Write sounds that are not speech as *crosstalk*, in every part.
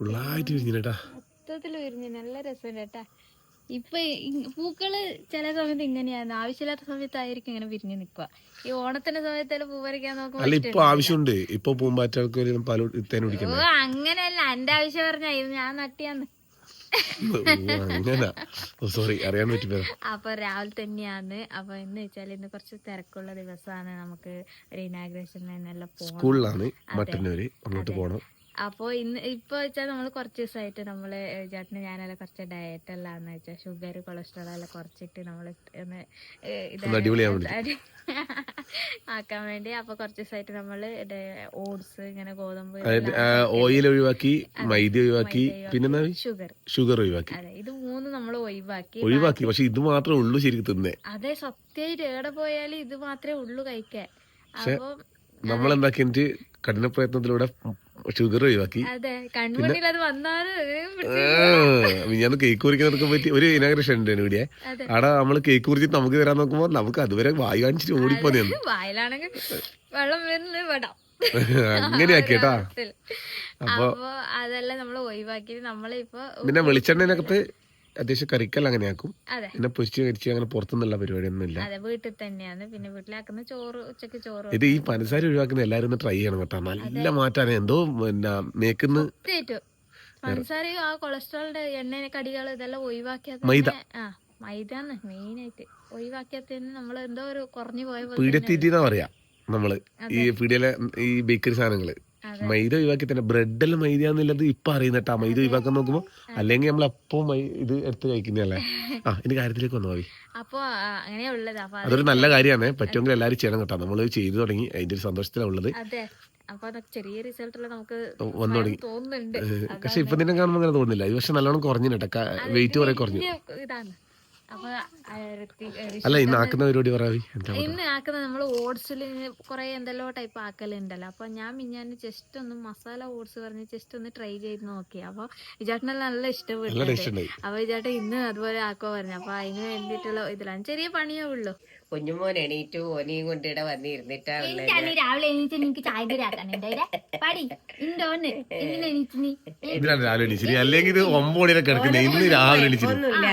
ഫുള്ളായിട്ട് വിരിഞ്ഞിട്ടാ. മൊത്തത്തിൽ വിരിഞ്ഞു നല്ല രസമുണ്ട് കേട്ടാ. ഇപ്പൊ പൂക്കൾ ചില സമയത്ത് ഇങ്ങനെയാണ് ആവശ്യമില്ലാത്ത സമയത്തായിരിക്കും ഇങ്ങനെ പിരിഞ്ഞു നിക്കുക ഈ ഓണത്തിന്റെ സമയത്തെല്ലാം പൂ പറിക്കാൻ നോക്കുമ്പോൾ ഇപ്പൊ ആവശ്യമുണ്ട്. ഇപ്പൊ പൂമ്പാറ്റകൾക്ക് ഓ അങ്ങനെയല്ല. എന്റെ ആവശ്യം പറഞ്ഞ ഇത് ഞാൻ നട്ടിയാന്ന്. സോറി അറിയാൻ അപ്പൊ രാവിലെ തന്നെയാണ് അപ്പൊ എന്ന് വെച്ചാൽ ഇന്ന് കുറച്ച് തിരക്കുള്ള ദിവസമാണ് നമുക്ക് ഒരു ഇനാഗ്രേഷനെല്ലാം പോകണം സ്കൂളിലാണ് മട്ടന്നൂര്. അങ്ങോട്ട് പോണം. അപ്പൊ ഇന്ന് ഇപ്പൊ വെച്ചാൽ നമ്മൾ കുറച്ച് ദിവസമായിട്ട് നമ്മൾ ചേട്ടന് ഞാനെല്ലാം കുറച്ച് ഡയറ്റ് എല്ലാം എന്ന് വെച്ചാൽ ഷുഗർ കൊളസ്ട്രോൾ എല്ലാം കുറച്ചിട്ട് നമ്മൾ ഒന്ന് *laughs* ആക്കാൻ വേണ്ടി അപ്പൊ കുറച്ച് ദിവസമായിട്ട് നമ്മൾ ഓട്സ് ഇങ്ങനെ ഗോതമ്പ് ഓയിൽ ഒഴിവാക്കി മൈദ ഒഴിവാക്കി പിന്നെ ഷുഗർ ഷുഗർ ഒഴിവാക്കി. അതെ ഇത് മൂന്ന് നമ്മൾ ഒഴിവാക്കി. ഒഴിവാക്കി പക്ഷെ ഇത് മാത്രമേ ഉള്ളൂ ശരിക്കും തിന്നേ. അതെ സത്യമായിട്ട് എവിടെ പോയാലും ഇത് മാത്രമേ ഉള്ളൂ കഴിക്കാൻ. അപ്പൊ നമ്മൾ എന്താക്കിയിട്ട് കഠിന പ്രയത്നത്തിലൂടെ ഷുഗർ ഒഴിവാക്കി. ഞാൻ കേക്ക് കുറിക്കുന്നവർക്ക് പറ്റി ഒരു ഇനാഗ്രേഷൻ ഉണ്ട് ഇവിടെ. അവിടെ നമ്മൾ കേക്ക് കുറിച്ചിട്ട് നമുക്ക് തരാൻ നോക്കുമ്പോ നമുക്ക് അതുവരെ വായി കാണിച്ചിട്ട് ഓടിപ്പോ അങ്ങനെയാക്കിട്ടാ. അപ്പൊ അതെല്ലാം നമ്മൾ ഒഴിവാക്കി നമ്മളിപ്പോ പിന്നെ വെളിച്ചെണ്ണനകത്ത് അത്യാവശ്യം കറിക്കല്ല അങ്ങനെയാക്കും. അതെ. പിന്നെ പൊരിച്ച് കരിച്ച് അങ്ങനെ പുറത്തുനിന്നുള്ള പരിപാടിയൊന്നും ഇല്ല അതെ വീട്ടിൽ തന്നെയാണ്. പിന്നെ വീട്ടിലാക്കുന്ന ചോറ് ഉച്ചയ്ക്ക് ചോറ് ഇത് ഈ പഞ്ചസാര ഒഴിവാക്കുന്ന എല്ലാരും ഒന്ന് ട്രൈ ചെയ്യണം കേട്ടോ. നല്ല മാറ്റാണ്. എന്തോ പിന്നെ മേക്കുന്ന തീറ്റു പഞ്ചസാരയും ആ കൊളസ്ട്രോളിന്റെ എണ്ണ കടികൾ ഇതെല്ലാം ഒഴിവാക്കിയാൽ മൈദ. ആ മൈദാന്ന് മെയിൻ ആയിട്ട് ഒഴിവാക്കിയാൽ നമ്മൾ എന്തോ ഒരു കുറഞ്ഞു പോയ പീഡിയത്തീറ്റിന്നാ പറയാ നമ്മൾ. ഈ പീഡിയയിലെ ഈ ബേക്കറി സാധനങ്ങൾ. മൈദ ഒഴിവാക്കി തന്നെ. ബ്രെഡെല്ലാം മൈദയാന്നുള്ളത് ഇപ്പൊ അറിയുന്നട്ടാ. മൈദ ഒഴിവാക്കാൻ നോക്കുമ്പോ അല്ലെങ്കിൽ നമ്മൾ എപ്പോ ഇത് എടുത്ത് കഴിക്കുന്നല്ലേ ആ ഇനി കാര്യത്തിലേക്ക് വന്നു പോയി അപ്പൊ അപ്പൊ അതൊരു നല്ല കാര്യമാണ് പറ്റുമെങ്കിൽ എല്ലാരും ചെയ്യണം കേട്ടോ. നമ്മൾ ചെയ്തു തുടങ്ങി. അതിന്റെ ഒരു സന്തോഷത്തിലുള്ളത് അപ്പൊ വന്നു തുടങ്ങി. പക്ഷെ ഇപ്പൊ നിന്നെ കാണുമ്പോൾ അങ്ങനെ തോന്നുന്നില്ല. ഇത് പക്ഷെ നല്ലോണം കുറഞ്ഞു കേട്ടോ. വെയിറ്റ് കുറെ കുറഞ്ഞു. അല്ല ഇന്ന് ആക്കുന്ന പരിപാടി പറയാവി ഇന്ന് ആക്കുന്നത് നമ്മൾ ഓട്സിൽ കുറെ എന്തെല്ലോ ടൈപ്പ് ആക്കലുണ്ടല്ലോ. അപ്പൊ ഞാൻ മിഞ്ഞാന് ജസ്റ്റ് ഒന്ന് മസാല ഓട്സ് പറഞ്ഞ് ജസ്റ്റ് ഒന്ന് ട്രൈ ചെയ്ത് നോക്കി. അപ്പൊ വിചാട്ടിനെല്ലാം നല്ല ഇഷ്ടപ്പെട്ടു. അപ്പൊ വിചാട്ടൻ ഇന്ന് അതുപോലെ ആക്കോ പറഞ്ഞു. അപ്പൊ അതിന് വേണ്ടിയിട്ടുള്ള ഇതിലാണ്. ചെറിയ പണിയേ ഉള്ളൂ. കുഞ്ഞുമോൻ എണീറ്റു ഓനെയും കൊണ്ട് ഇവിടെ വന്നിരുന്നിട്ടാ ഉള്ളത്. എനിക്കാണ് രാവിലെ എണീറ്റ് നിനക്ക് ചായ കൂടി ആക്കാനുണ്ട്. പടി ഇണ്ടോന്ന് എങ്ങനെ എണീച്ച് നീ? ഇതിനാണ് രാവിലെ എണീച്ചിരി. അല്ലെങ്കിൽ ഇത് ഒമ്പത് മണിയൊക്കെ കിടക്കുന്നത് ഇന്ന് രാവിലെ എണീച്ചിരി. ഒന്നുമില്ല.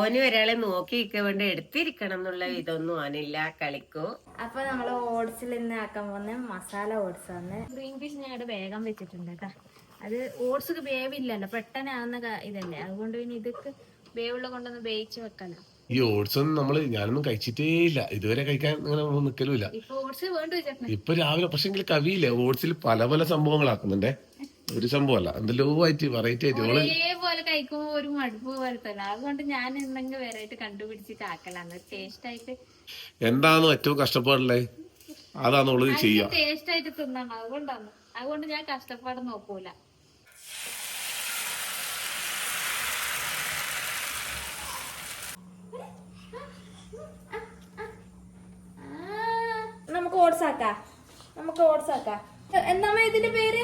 ഓന് ഒരാളെ നോക്കി നിൽക്കാൻ വേണ്ടി എടുത്തിരിക്കണം എന്നുള്ള ഇതൊന്നും ഓനില്ല. കളിക്കൂ. അപ്പൊ നമ്മൾ ഓട്സിൽ ഇന്ന് ആക്കാൻ പോകുന്ന മസാല ഓട്സ് ആണ്. ഗ്രീൻ പീസ് ഞാൻ ഇവിടെ വേഗം വെച്ചിട്ടുണ്ട് കേട്ടോ. അത് ഓട്സ് വേവില്ലല്ലോ. പെട്ടെന്ന് ആവുന്ന ഇതല്ലേ. അതുകൊണ്ട് പിന്നെ ഇതൊക്കെ വേവുള്ള കൊണ്ടൊന്ന് വേവിച്ച് വെക്കണം. ഈ ഓട്സ് ഒന്നും നമ്മൾ ഞാനൊന്നും കഴിച്ചിട്ടേ ഇല്ല ഇതുവരെ കഴിക്കാൻ അങ്ങനെ നിക്കലുമില്ല. ഇപ്പൊ രാവിലെ പക്ഷെ എങ്കിൽ കവിയില്ലേ? ഓട്സിൽ പല പല സംഭവങ്ങളാക്കുന്നുണ്ടേ. ഒരു സംഭവമല്ല. എന്തെല്ലോ ആയിട്ട് വെറൈറ്റി ആയിട്ട് ഓൾ ഒരേപോലെ കഴിക്കുമ്പോ ഒരു മടുപ്പ് പോലെ തന്നെ. അതുകൊണ്ട് ഞാൻ എന്തെങ്കിലും വെറൈറ്റി കണ്ടുപിടിച്ചിട്ട് ആക്കലാണ് ടേസ്റ്റ് ആയിട്ട് എന്താണോ ഏറ്റവും കഷ്ടപ്പാടുള്ളത് അതാണ് ഓൾ ചെയ്യുക ടേസ്റ്റ് ആയിട്ട് തിന്നണം. അതുകൊണ്ടാണ്. അതുകൊണ്ട് ഞാൻ കഷ്ടപ്പാട് നോക്കൂല നമുക്ക് ഓട്സ് ആക്കാം നമുക്ക് ഓട്സ് ആക്കാം എന്താ ഇതിന്റെ പേര്?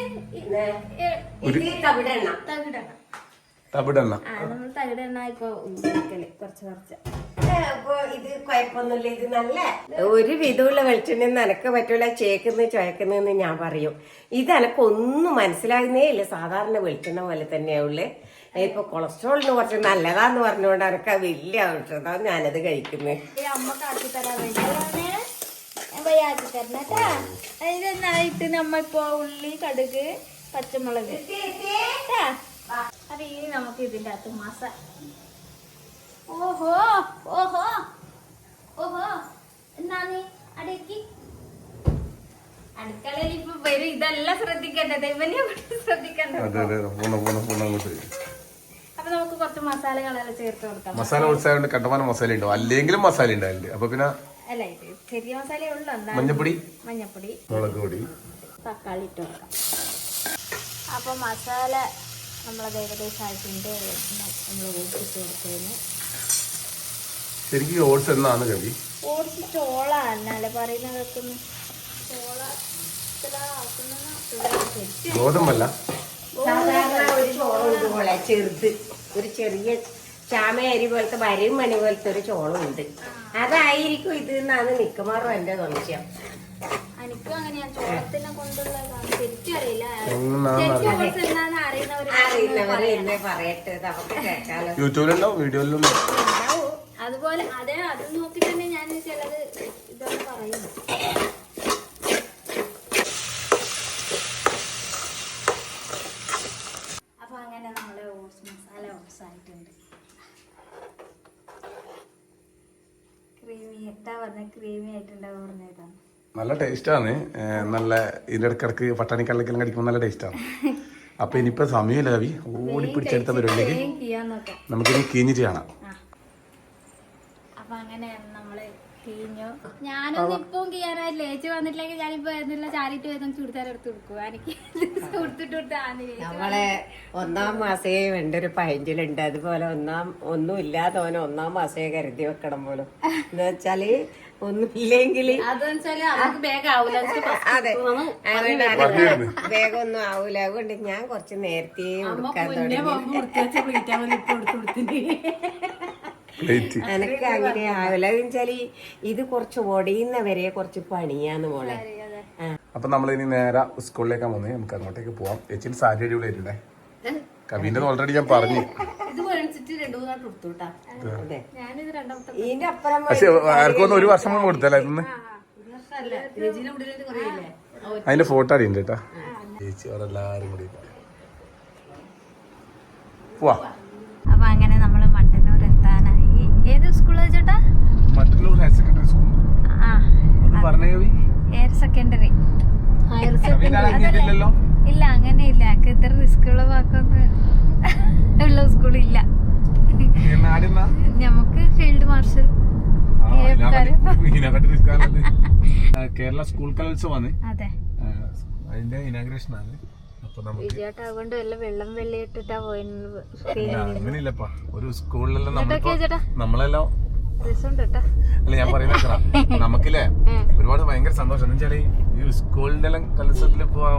തവിടെണ്ണ. നമ്മൾ തകിടെണ്ണ ഇപ്പൊ ഉണ്ടാക്കൽ കുറച്ച് കുറച്ച്. ഇത് കുഴപ്പമൊന്നുമില്ല ഇത് നല്ല. ഒരു വിധമുള്ള വെളിച്ചെണ്ണ നനക്ക് പറ്റൂല ചേക്കുന്ന ചോയക്കുന്നെന്ന് ഞാൻ പറയും. ഇത് എനക്കൊന്നും മനസ്സിലാകുന്നേ ഇല്ല. സാധാരണ വെളിച്ചെണ്ണ പോലെ തന്നെയാവുള്ളേ ഇപ്പൊ കൊളസ്ട്രോളിന് കുറച്ച് നല്ലതാന്ന് പറഞ്ഞുകൊണ്ട് എനക്ക് വലിയ ഔഷധം ഞാനത് കഴിക്കുന്നത് അമ്മ അമ്മയ്ക്ക് ആക്കി തരാൻ പോയി ആക്കി തരണം കേട്ടാ അതിനൊന്നായിട്ട് നമ്മ ഇപ്പൊ ഉള്ളി കടുക് പച്ചമുളക്. ട്ടാ. അപ്പൊ ഇനി നമുക്ക് ഇതിന്റെ അകത്ത് മസ. ഓഹോ ഓഹോ ഓഹോ. എന്താണ്? അടുക്കി. അടുക്കളയിൽ ഇപ്പൊ വരും. ഇതെല്ലാം ശ്രദ്ധിക്കേണ്ടത് ഇവനെ ശ്രദ്ധിക്കേണ്ടത് അപ്പൊ നമുക്ക് കുറച്ച് മസാലകളെല്ലാം ചേർത്ത് കൊടുക്കാം. മസാല ആയതുകൊണ്ട് കണ്ടമാനം മസാല ഉണ്ടാവും അല്ലെങ്കിലും മസാല ഉണ്ടാവില്ല അപ്പൊ പിന്നെ അല്ല ഇത് ചെറിയ മസാല ഉള്ളു. മഞ്ഞപ്പൊടി? മഞ്ഞപ്പൊടി. മുളക് പൊടി. തക്കാളി ഇട്ട് കൊടുക്കാം. അപ്പോൾ മസാല നമ്മളത് ഏകദേശം ആയിട്ടുണ്ട്. നമ്മൾ ഓടിച്ചിട്ട് കൊടുത്തതിന്. ശരിക്കും ഓട്സ് എന്നാണ് കവി? ഓട്സ് ചോള എന്നല്ലേ പറയുന്നത് ചോള ഗോതമ്പല്ല? സാധാരണ ഒരു ചെറുത്. ഒരു ചെറിയ ചാമ അരി പോലത്തെ വരയും മണി പോലത്തെ ഒരു ചോളുണ്ട് അതായിരിക്കും ഇത് എന്നാണ് മിക്കവാറും എന്റെ സംശയം. എനിക്കും അങ്ങനെയാ. ചോളത്തിനെ കൊണ്ടുള്ള അറിയുന്നവര് എന്നെ പറയട്ടെ നമുക്ക് കേൾക്കാലോ. വീഡിയോയിലും. അതുപോലെ അതെ അത് നോക്കി തന്നെ ഞാൻ ചിലത് ഇതൊക്കെ പറയുന്നു അപ്പൊ അങ്ങനെ നമ്മുടെ ഓട്സ് മസാല ഓട്സ് ആയിട്ടുണ്ട് ക്രീമി എത്താ പറഞ്ഞ ക്രീമി ആയിട്ടുണ്ടാവും പറഞ്ഞതാണ് നല്ല ടേസ്റ്റാണ്. നല്ല ഇതിന്റെ ഇടക്കിടക്ക് പട്ടാണി കള്ളക്കെല്ലാം കടിക്കുമ്പോൾ നല്ല ടേസ്റ്റാണ്. അപ്പൊ ഇനിയിപ്പോ സമയമില്ല കവി ഓടി പിടിച്ചെടുത്ത പരിപാടിക്ക് നമുക്കിനി കീഞ്ഞിട്ട് കാണാം ആ. അപ്പൊ അങ്ങനെ നമ്മൾ കഴിഞ്ഞു ഞാനൊന്നും ഇപ്പം ചെയ്യാനായിട്ട് ലേച്ച് വന്നിട്ടില്ലെങ്കിൽ ഞാനിപ്പോ എന്നുള്ള ചാരിട്ട് വേദം ചുടുത്താരം എടുത്ത് കൊടുക്കും എനിക്ക് *laughs* കൊടുത്തിട്ട് കൊടുത്താന്ന് നമ്മളെ ഒന്നാം മാസേ വേണ്ട ഒരു പഴഞ്ചിലുണ്ട് അതുപോലെ ഒന്നാം ഒന്നും ഇല്ലാത്തവനെ ഒന്നാം മാസേ കരുതി വെക്കണം പോലും. എന്ന് വെച്ചാൽ ഒന്നുമില്ലെങ്കിൽ അതെ. വേഗം ഒന്നും ആവൂല. അതുകൊണ്ട് ഞാൻ കുറച്ച് നേരത്തെ കൊടുക്കാൻ തുടങ്ങി. പ്ലേറ്റ് എനിക്ക് അങ്ങനെ ആവില്ല എന്ന് വെച്ചാൽ ഇത് കുറച്ച് ഒടിയുന്നവരെ കുറച്ച് പണിയാന്ന് മോളെ. ആ, അപ്പൊ നമ്മൾ ഇനി നേരെ സ്കൂളിലേക്കാണ് പോകുന്നത്. നമുക്ക് അങ്ങോട്ടേക്ക് പോവാം. ചേച്ചിന് സാരി അടിപൊളിയായിട്ടുണ്ടേ. കവിന്റെ ഓൾറെഡി ഞാൻ പറഞ്ഞു. ഇതിന്റെ അപ്പുറം പക്ഷെ ആർക്കൊന്നും ഒരു വർഷം മുമ്പ് കൊടുത്തല്ലേ കുറയില്ലേ അതിന്റെ ഫോട്ടോ അടിയുണ്ട് കേട്ടാ. ചേച്ചി അവിടെ എല്ലാരും കൂടി പോവാ അപ്പൊ അങ്ങനെ നമ്മൾ മട്ടന്നൂർ എത്താനായി. ഏത് സ്കൂളാ ചേട്ടാ? Mattannur higher secondary school. Higher secondary. Higher secondary. ഇല്ല അങ്ങനെയില്ല എനിക്ക് ഇത്ര റിസ്ക് ഉള്ള വാക്കൊന്നും ഉള്ള സ്കൂളില്ല. കേരള സ്കൂൾ കലോത്സവമാണ് അതെ. അതിന്റെ ഇനാഗ്രേഷൻ ആണ് അങ്ങനെയില്ലപ്പാ. ഒരു സ്കൂളിലെല്ലാം നമ്മളെല്ലാം അല്ല ഞാൻ പറയുന്നത് നമുക്കില്ലേ ഒരുപാട് ഭയങ്കര സന്തോഷം. എന്ന് വെച്ചാൽ ഈ സ്കൂളിന്റെ എല്ലാം കലോത്സവത്തിൽ പോവാ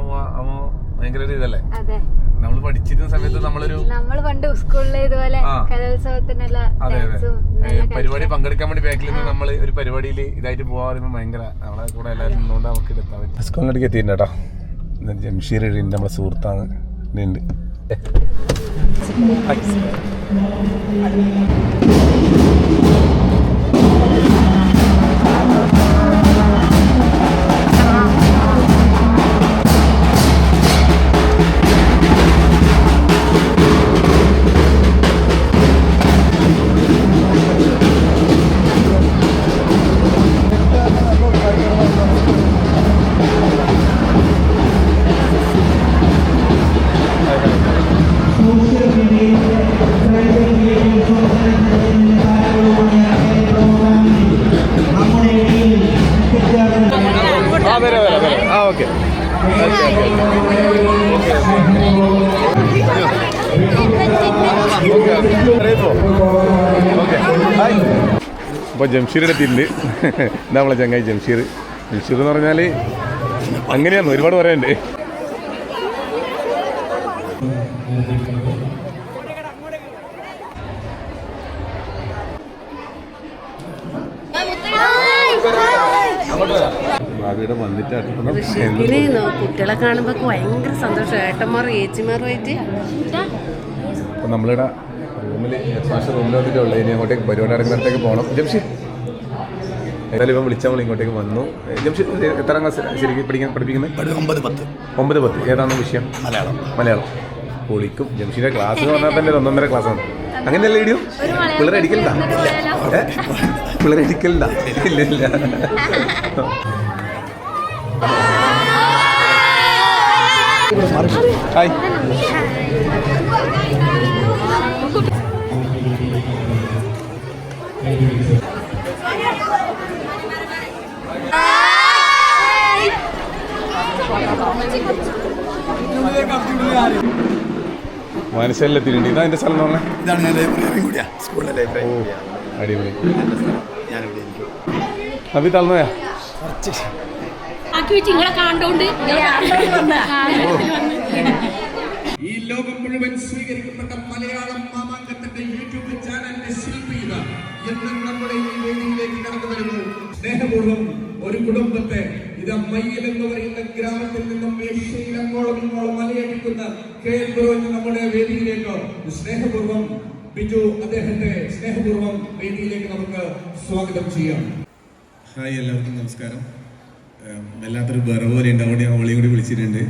ഭയങ്കര ഒരു ഇതല്ലേ? അതെ. നമ്മൾ പഠിച്ചിരുന്ന സമയത്ത് നമ്മളൊരു നമ്മൾ പണ്ട് സ്കൂളിലെ ഇതുപോലെ കലോത്സവത്തിനെല്ലാം പരിപാടി പങ്കെടുക്കാൻ വേണ്ടി ബാക്കിൽ നിന്ന് നമ്മൾ ഒരു പരിപാടിയിൽ ഇതായിട്ട് പോകാൻ പറയുമ്പോൾ ഭയങ്കര നമ്മളെ കൂടെ എല്ലാവരും നിന്നുകൊണ്ട് നമുക്ക് എത്താൻ പറ്റും. സ്കൂളിലേക്ക് എത്തിയിട്ടുണ്ട് കേട്ടോ. ജംഷീർ നമ്മുടെ സുഹൃത്താണ്. ഉണ്ട്. അപ്പോൾ ജംഷീറിന്റെ എത്തിയിട്ടുണ്ട് എന്താ നമ്മളെ ചങ്ങായി ജംഷീർ. ജംഷീർ എന്ന് പറഞ്ഞാൽ അങ്ങനെയാണ് ഒരുപാട് പറയാനുണ്ട്. ഭാവിയുടെ വന്നിട്ട് ഋഷിക്കിന് കുട്ടികളെ കാണുമ്പോ ഭയങ്കര സന്തോഷം. ഏട്ടന്മാരും ഏച്ചിമാരുമായിട്ട് നമ്മളിവിടെ റൂമിൽ മാഷ റൂമിൽ വന്നിട്ടുള്ളത് ഇനി അങ്ങോട്ടേക്ക് പരിപാടി നടക്കുന്നിടത്തേക്ക് പോകണം. ജംഷി. എന്തായാലും ഇപ്പം വിളിച്ചാൽ നമ്മൾ ഇങ്ങോട്ടേക്ക് വന്നു. ജംഷി എത്ര ക്ലാസ് ശരിക്കും പഠിക്കാൻ പഠിപ്പിക്കുന്നത് ഒമ്പത് പത്ത്. ഒമ്പത് പത്ത്. ഏതാണ് വിഷയം? മലയാളം. മലയാളം. പൊളിക്കും. ജംഷീന്റെ ക്ലാസ് എന്ന് പറഞ്ഞാൽ തന്നെ ഒന്നൊന്നര ക്ലാസ്സാണ് അങ്ങനെയല്ല ഇടിയോ? പിള്ളേർ അടിക്കലുണ്ട പിള്ളേർ അടിക്കലുണ്ട ഇല്ല ഇല്ല. ഹായ്. മനസ്സിലെത്തിയിട്ടുണ്ട്. ഇതാ എന്റെ സ്ഥലം എന്ന് പറഞ്ഞാൽ ഇതാണ് ഞാൻ ലൈബ്രറി കൂടിയാ. സ്കൂളിലെ ലൈബ്രറി അടിപൊളി. ഞാനിവിടെ ഇരിക്കും. അഭി തളർന്നോയാ? ഈ ലോകം മുഴുവൻ സ്വീകരിക്കപ്പെട്ട മലയാളം മാമാങ്കത്തിന്റെ സ്നേഹപൂർവം ഒരു കുടുംബത്തെ ഇത് അമ്മയിൽ എന്ന് പറയുന്ന ഗ്രാമത്തിൽ നിന്നും ഏഷ്യയിൽ അങ്ങോളം ഇങ്ങോളം മലയടിക്കുന്ന നമ്മുടെ വേദിയിലേക്ക് സ്നേഹപൂർവം ബിജു അദ്ദേഹത്തെ സ്നേഹപൂർവം വേദിയിലേക്ക് നമുക്ക് സ്വാഗതം ചെയ്യാം. ഹായ് എല്ലാവർക്കും നമസ്കാരം. വല്ലാത്തൊരു ബറ പോലെ ഉണ്ട്. അവിടെ ഞാൻ അവളെയും കൂടി വിളിച്ചിട്ടുണ്ട്.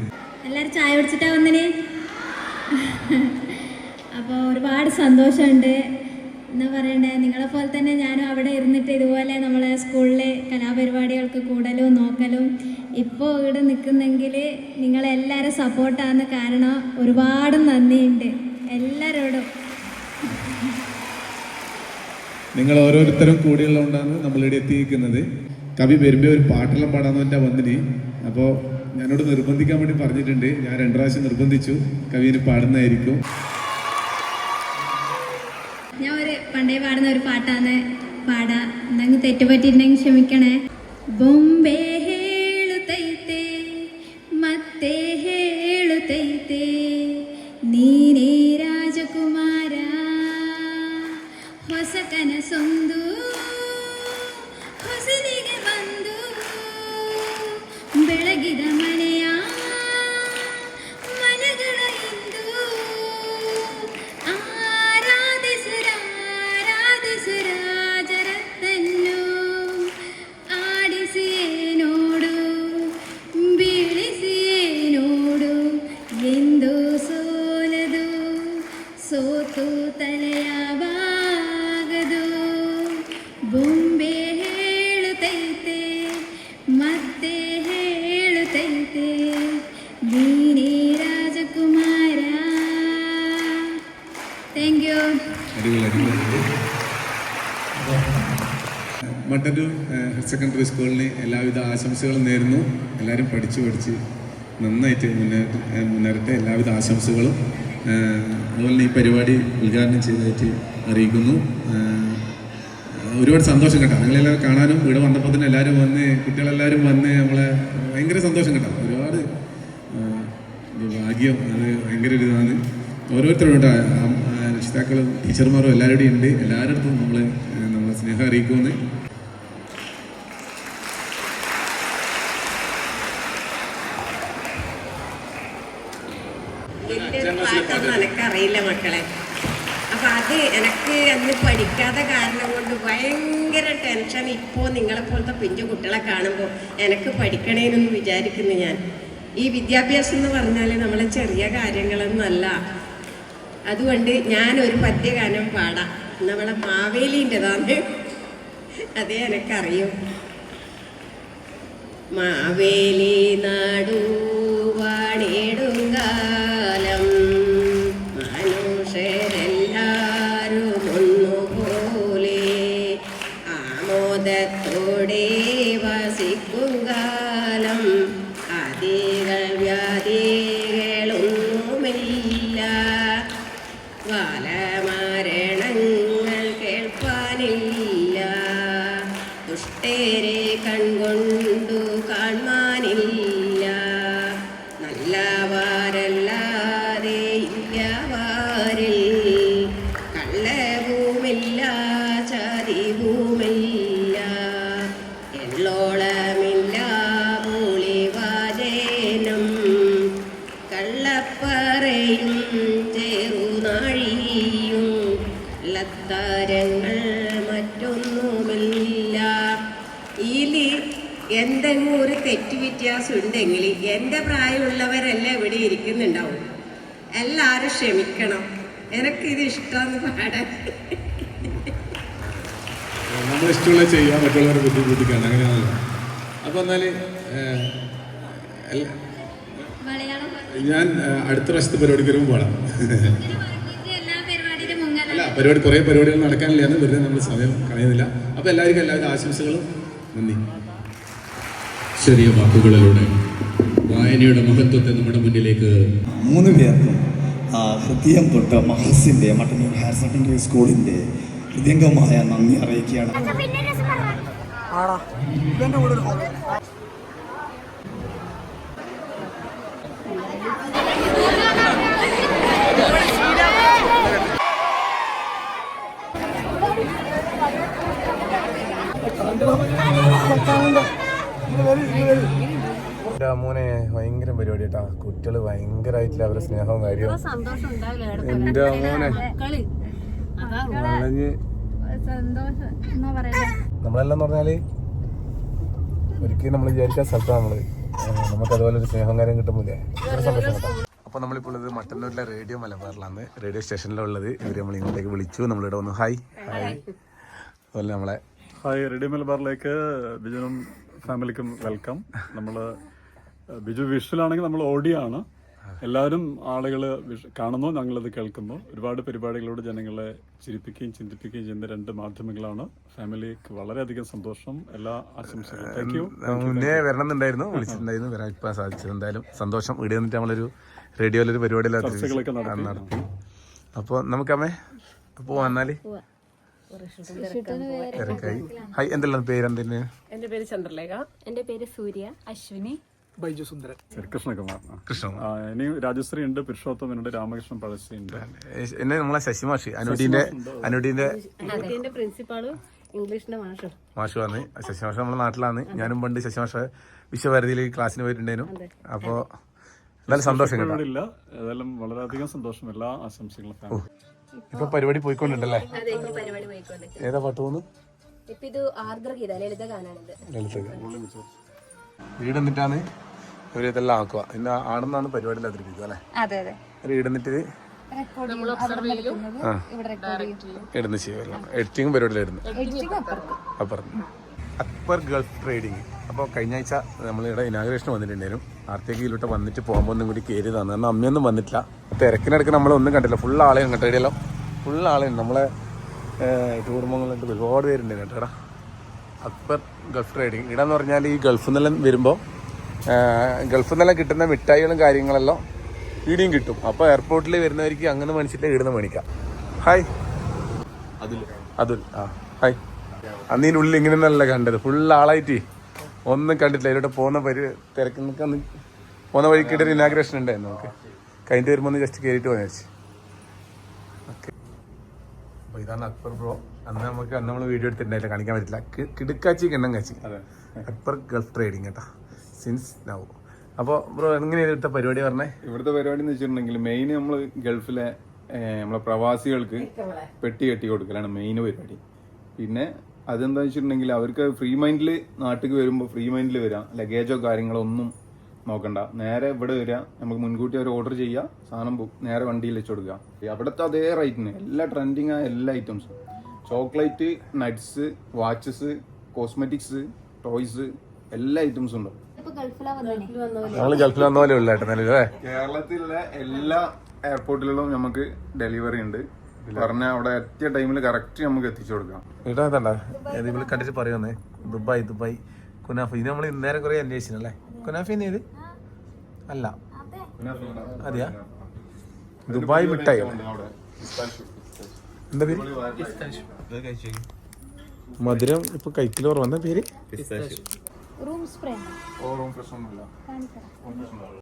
എല്ലാവരും ചായ കുടിച്ചിട്ടാ വന്നിന് അപ്പോൾ ഒരുപാട് സന്തോഷമുണ്ട്. എന്താ പറയണ്ടേ. നിങ്ങളെ പോലെ തന്നെ ഞാനും അവിടെ ഇരുന്നിട്ട് ഇതുപോലെ നമ്മളെ സ്കൂളിലെ കലാപരിപാടികൾക്ക് കൂടലും നോക്കലും ഇപ്പോൾ ഇവിടെ നിൽക്കുന്നെങ്കിൽ നിങ്ങളെല്ലാവരും സപ്പോർട്ടാണ് കാരണം ഒരുപാട് നന്ദിയുണ്ട്. എല്ലാവരോടും നിങ്ങൾ ഓരോരുത്തരും കൂടിയുള്ളതുകൊണ്ടാണ് നമ്മളിവിടെ എത്തിയിരിക്കുന്നത്. കവി വരുമ്പോൾ ഒരു പാട്ടെല്ലാം പാടാന്ന് എന്റെ വന്നിന്. അപ്പോൾ ഞാനോട് നിർബന്ധിക്കാൻ വേണ്ടി പറഞ്ഞിട്ടുണ്ട്. ഞാൻ രണ്ടു പ്രാവശ്യം നിർബന്ധിച്ചു. കവിന് പാടുന്നതായിരിക്കും. ഒരു പണ്ടേ പാടുന്ന ഒരു പാട്ടാണ് പാടാ എന്തെങ്കിലും തെറ്റുപറ്റിയിട്ടുണ്ടെങ്കിൽ ക്ഷമിക്കണേ ബൊംബെ ಹೇಳುತ್ತೈತೆ ಮತ್ತೆ ಹೇಳುತ್ತೈತೆ ನೀನೇ ರಾಜಕುಮಾರ ಹೊಸ ಕನಸೊಂದು ತಲೆಯವಾಗದು ಬೊಂಬೆ ಹೇಳುತ್ತೈತೆ ಮತ್ತೆ ಹೇಳುತ್ತೈತೆ ನೀನೇ ರಾಜಕುಮಾರ താങ്ക് യു അടിപൊളി അടിപൊളി മട്ടന്നൂർ ഹയർ സെക്കൻഡറി സ്കൂളിന് എല്ലാവിധ ആശംസകളും നേരുന്നു എല്ലാവരും പഠിച്ച് പഠിച്ച് നന്നായിട്ട് മുന്നേറ്റ ഏഹ് മുന്നേറട്ടെ എല്ലാവിധ ആശംസകളും ഏഹ് അതുപോലെ ഈ പരിപാടി ഉദ്ഘാടനം ചെയ്തതായിട്ട് അറിയിക്കുന്നു. ഒരുപാട് സന്തോഷം കേട്ടോ. നിങ്ങളെല്ലാവരും കാണാനും വീട് വന്നപ്പോൾ തന്നെ എല്ലാവരും വന്ന് കുട്ടികളെല്ലാവരും വന്ന് നമ്മളെ ഭയങ്കര സന്തോഷം കേട്ടോ. ഒരുപാട് ഭാഗ്യം. അത് ഭയങ്കര ഒരു ഇതാണ്. ഓരോരുത്തരും കേട്ടോ. രക്ഷിതാക്കളും ടീച്ചർമാരും എല്ലാവരുടെയും ഉണ്ട്. എല്ലാവരുടെ അടുത്തും നമ്മൾ നമ്മളെ സ്നേഹം അറിയിക്കുമെന്ന് എന്റെ ഒരു പാട്ടൊന്നും എനക്കറിയില്ല മക്കളെ അപ്പൊ അത് അന്ന് പഠിക്കാത്ത കാരണം കൊണ്ട് ഭയങ്കര ടെൻഷൻ ഇപ്പോൾ നിങ്ങളെപ്പോലത്തെ പിഞ്ചു കുട്ടികളെ കാണുമ്പോൾ എനിക്ക് പഠിക്കണേനൊന്ന് വിചാരിക്കുന്നു ഞാൻ. ഈ വിദ്യാഭ്യാസം എന്ന് പറഞ്ഞാൽ നമ്മളെ ചെറിയ കാര്യങ്ങളൊന്നുമല്ല അതുകൊണ്ട് ഞാൻ ഒരു പദ്യഗാനം പാടാം. നമ്മളെ മാവേലിന്റെതാണ് അതേ എനിക്കറിയൂ. മാവേലി നാടു കള്ളത്താരങ്ങൾ മറ്റൊന്നുമില്ല. ഇതിൽ എന്തെങ്കിലും ഒരു തെറ്റ് വ്യത്യാസം ഉണ്ടെങ്കിൽ എന്റെ പ്രായമുള്ളവരെല്ലാം ഇവിടെ ഇരിക്കുന്നുണ്ടാവും. എല്ലാവരും ക്ഷമിക്കണം. എനിക്കിത് ഇഷ്ടമെന്ന് പാടാൻ. നമ്മൾ ഇഷ്ടമുള്ള ചെയ്യാൻ മറ്റുള്ളവരെ ബുദ്ധിമുട്ടിക്കാണ് അങ്ങനെയാണല്ലോ. അപ്പോൾ എന്നാൽ ഞാൻ അടുത്ത പ്രാവശ്യത്തെ പരിപാടിക്ക് വരുമ്പോൾ പാടാം എല്ലാ പരിപാടിയുടെ മുങ്ങല അല്ല പരിപാടി കുറേ പരിപാടികൾ നടക്കാനില്ലാന്ന് വെറുതെ നമ്മൾ സമയം കളയുന്നില്ല. അപ്പോൾ എല്ലാവർക്കും എല്ലാവിധ ആശംസകളും. നന്ദി. ചെറിയ വാക്കുകളിലൂടെ വായനയുടെ മഹത്വത്തെ നമ്മുടെ മുന്നിലേക്ക് മൂന്ന് പേർക്കും ഹൃദയം തൊട്ട് മഹസിന്റെ മട്ടന്നൂർ ഹയർ സെക്കൻഡറി സ്കൂളിന്റെ ഹൃദയംഗമായ നന്ദി അറിയിക്കുകയാണ്. എന്റെ അമ്മൂനെ ഭയങ്കര പരിപാടി കേട്ടാ കുട്ടികൾ ഭയങ്കരമായിട്ടില്ല അവരുടെ സ്നേഹവും കാര്യവും. എന്റെ മോനെ. വളഞ്ഞ്. നമ്മളെല്ലാം പറഞ്ഞാൽ ഒരിക്കലും നമ്മൾ വിചാരിച്ച സ്ഥലത്താണ് നമ്മൾ. നമുക്ക് അതുപോലെ ഒരു സ്നേഹം കാര്യം കിട്ടുമ്പില്ലേ സന്തോഷം അപ്പൊ അപ്പോൾ നമ്മളിപ്പോൾ ഉള്ളത് മട്ടന്നൂരിലെ റേഡിയോ മലബാറിലാണ്. റേഡിയോ സ്റ്റേഷനിലുള്ളത്. ഇവർ നമ്മൾ ഇങ്ങോട്ടേക്ക് വിളിച്ചു. നമ്മളിവിടെ വന്നു. ഹായ്. ഹായ്. അതുപോലെ നമ്മളെ ഹായ് റെഡി മലബാറിലേക്ക്. ബിജുനും ഫാമിലിക്കും വെൽക്കം. നമ്മൾ ബിജു വിഷ്വലാണെങ്കിൽ നമ്മൾ ഓഡിയോ ആണ് എല്ലാവരും ആളുകൾ കാണുന്നു ഞങ്ങളത് കേൾക്കുന്നു. ഒരുപാട് പരിപാടികളോട് ജനങ്ങളെ ചിരിപ്പിക്കുകയും ചിന്തിപ്പിക്കുകയും ചെയ്യുന്ന രണ്ട് മാധ്യമങ്ങളാണ്. ഫാമിലിക്ക് വളരെയധികം സന്തോഷം. എല്ലാ ആശംസകളും. താങ്ക് യു മുന്നേ വരണമെന്നുണ്ടായിരുന്നു. വിളിച്ചിട്ടുണ്ടായിരുന്നു. വരാൻ ഇപ്പം സാധിച്ചത്. എന്തായാലും സന്തോഷം. ഇവിടെ നിന്നിട്ട് നമ്മളൊരു റേഡിയോയിലൊരു ചർച്ചകളൊക്കെ പരിപാടിയിലാണ് നടത്തി. നടത്തി. അപ്പോൾ നമുക്കമ്മേ അപ്പോൾ വന്നാൽ? തിരക്കായി. ഹായ് എന്തെല്ലാം പേരെന്തിന്? എന്റെ പേര് ചന്ദ്രലേഖ. എന്റെ പേര് സൂര്യ അശ്വിനി. ശരി കൃഷ്ണകുമാർ. ആ. കൃഷ്ണ ആ, ഇനി രാജശ്രീ ഉണ്ട് പുരുഷോത്തമനുണ്ട് രാമകൃഷ്ണൻ പഴശ്ശി ഉണ്ട് എന്നെ നമ്മളെ ശശിമാഷി അനുടീന്റെ അനുടീന്റെ കുട്ടീന്റെ പ്രിൻസിപ്പാൾ ഇംഗ്ലീഷിന്റെ മാഷ്. മാഷ് വന്ന് ശശിമാഷ നമ്മുടെ നാട്ടിലാണ്. ഞാനും പണ്ട് ശശിമാഷ വിശ്വഭാരതിയിൽ ക്ലാസ്സിന് പോയിട്ടുണ്ടായിരുന്നു. അപ്പോൾ എന്തായാലും സന്തോഷം കേട്ടോ. ഇല്ല. ഏതായാലും വളരെയധികം സന്തോഷം. എല്ലാ ആശംസകളും ഇപ്പൊ പരിപാടി പോയിക്കൊണ്ടിണ്ടല്ലേ അതെ ഇപ്പൊ പരിപാടി പോയിക്കൊണ്ട് ഏതാ പാട്ട് പോന്നു. വീട് എന്നിട്ടാണ് ഇവർ ഇതെല്ലാം ആക്കുക. പിന്നെ ആണെന്നാണ് പരിപാടി അവതരിപ്പിക്കുക അല്ലെ? അതെ അതെ. വീട് എന്നിട്ട് ആ. ഇടുന്ന ചെയ്യുമല്ലോ എഡിറ്റിംഗ് പരിപാടിയിൽ ഇടുന്നു അപ്പുറം അക്ബർ ഗൾഫ് ട്രേഡിംഗ് അപ്പോൾ കഴിഞ്ഞ ആഴ്ച നമ്മളിവിടെ ഇനാഗ്രേഷൻ വന്നിട്ടുണ്ടായിരുന്നു. ആർത്തേക്കിലോട്ട് വന്നിട്ട് പോകുമ്പോൾ ഒന്നും കൂടി കയറി തന്നെ. എന്നാൽ അമ്മയൊന്നും വന്നിട്ടില്ല. തിരക്കിനിടയ്ക്ക് നമ്മളൊന്നും കണ്ടില്ല. ഫുൾ ആളെയും കണ്ടോ ഫുൾ ആളെയും. നമ്മളെ ടൂർമങ്ങളുണ്ട് ഒരുപാട് പേരുണ്ട് കേട്ടോ അക്ബർ ഗൾഫ് റൈഡിങ് ഇവിടെ എന്ന് പറഞ്ഞാൽ ഈ ഗൾഫിൽ നിന്നെല്ലാം വരുമ്പോൾ ഗൾഫിൽ നിന്നെല്ലാം കിട്ടുന്ന മിഠായികളും കാര്യങ്ങളെല്ലാം ഇടിയും കിട്ടും. അപ്പോൾ എയർപോർട്ടിൽ വരുന്നവർക്ക് അങ്ങനെ മേടിച്ചിട്ട് ഇടുന്ന മേടിക്കാം. ഹായ് അതുൽ. ആ ഹായ് അന്നീനുള്ളിൽ ഇങ്ങനെ നല്ല കണ്ടത്. ഫുൾ ആളായിട്ട്. ഒന്നും കണ്ടിട്ടില്ല. ഇതിലോട്ട് പോകുന്ന പരി തിരക്ക് നിൽക്കാൻ പോകുന്ന വഴിക്കിട്ട് ഒരു ഇനാഗ്രേഷൻ ഉണ്ടായിരുന്നു നമുക്ക്. കഴിഞ്ഞിട്ട് വരുമ്പോൾ ഒന്ന് ജസ്റ്റ് കയറിയിട്ട് പോകാൻ വെച്ച് ഓക്കെ. അപ്പോൾ ഇതാണ് അക്ബർ ബ്രോ. അന്ന് നമുക്ക് അന്ന് നമ്മൾ വീഡിയോ എടുത്തിട്ടുണ്ടായില്ല. കാണിക്കാൻ പറ്റില്ല. കിടുക്കാച്ചി കിണ്ണം കാച്ചി. അക്ബർ ഗൾഫ് ട്രേഡിങ് കേട്ടോ. സിൻസ് നൗ അപ്പോൾ ബ്രോ എങ്ങനെയാണ് ഇവിടുത്തെ പരിപാടി പറഞ്ഞേ? ഇവിടുത്തെ പരിപാടി എന്ന് വെച്ചിട്ടുണ്ടെങ്കിൽ മെയിൻ നമ്മൾ ഗൾഫിലെ നമ്മളെ പ്രവാസികൾക്ക് പെട്ടി കെട്ടി കൊടുക്കലാണ് മെയിൻ പരിപാടി. പിന്നെ അതെന്താ വെച്ചിട്ടുണ്ടെങ്കിൽ അവർക്ക് ഫ്രീ മൈൻഡിൽ നാട്ടിലേക്ക് വരുമ്പോൾ ഫ്രീ മൈൻഡിൽ വരാം. ലഗേജോ കാര്യങ്ങളോ ഒന്നും നോക്കണ്ട. നേരെ ഇവിടെ വരിക നമുക്ക് മുൻകൂട്ടി അവർ ഓർഡർ ചെയ്യുക സാധനം നേരെ വണ്ടിയിൽ വെച്ച് കൊടുക്കുക അവിടുത്തെ അതേ റേറ്റിന് എല്ലാ ട്രെൻഡിങ് ആയ എല്ലാ ഐറ്റംസും chocolate nuts watches cosmetics toys എല്ലാ ഐറ്റംസും ഉണ്ട്. കേരളത്തിലുള്ള ഗൾഫിൽ വന്ന പോലെ. ഉള്ള കേട്ടോ എല്ലാ എയർപോർട്ടിലും നമുക്ക് ഡെലിവറി ഉണ്ട്. പറഞ്ഞ അവിടെ എത്തിയ ടൈമിൽ കറക്റ്റ് നമുക്ക് എത്തിച്ചു കൊടുക്കാം. ഇവിടെ അതണ്ട ഇവിടെ കണ്ടിട്ട് പറയുന്നേ? Dubai Dubai. കുനാഫ്. ഇത് നമ്മൾ ഇന്നേരം കുറെ അന്വേഷിച്ചല്ലേ കുനാഫ ഇത്? അല്ല. അതെയാ? ദുബായ് മിഠായി എന്താ പേര്? മധുരം ഇപ്പൊ കൈക്കിലോ വന്ന പേര്? റൂം സ്പ്രേ ഓ റൂം പ്രശ്നമൊന്നുമില്ല.